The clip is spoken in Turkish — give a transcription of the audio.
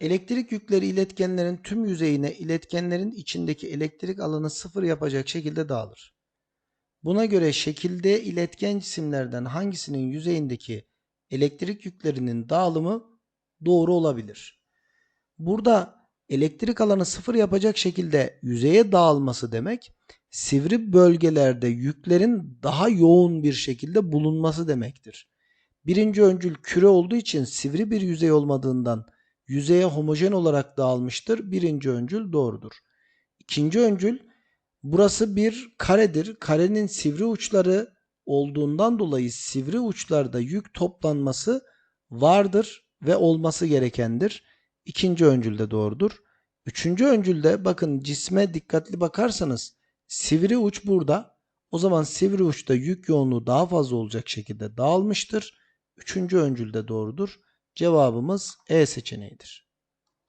Elektrik yükleri iletkenlerin tüm yüzeyine iletkenlerin içindeki elektrik alanı sıfır yapacak şekilde dağılır. Buna göre şekilde iletken cisimlerden hangisinin yüzeyindeki elektrik yüklerinin dağılımı doğru olabilir? Burada elektrik alanı sıfır yapacak şekilde yüzeye dağılması demek sivri bölgelerde yüklerin daha yoğun bir şekilde bulunması demektir. Birinci öncül küre olduğu için sivri bir yüzey olmadığından yüzeye homojen olarak dağılmıştır. Birinci öncül doğrudur. İkinci öncül burası bir karedir. Karenin sivri uçları olduğundan dolayı sivri uçlarda yük toplanması vardır ve olması gerekendir. İkinci öncülde doğrudur. Üçüncü öncülde bakın cisme dikkatli bakarsanız sivri uç burada. O zaman sivri uçta yük yoğunluğu daha fazla olacak şekilde dağılmıştır. Üçüncü öncülde doğrudur. Cevabımız E seçeneğidir.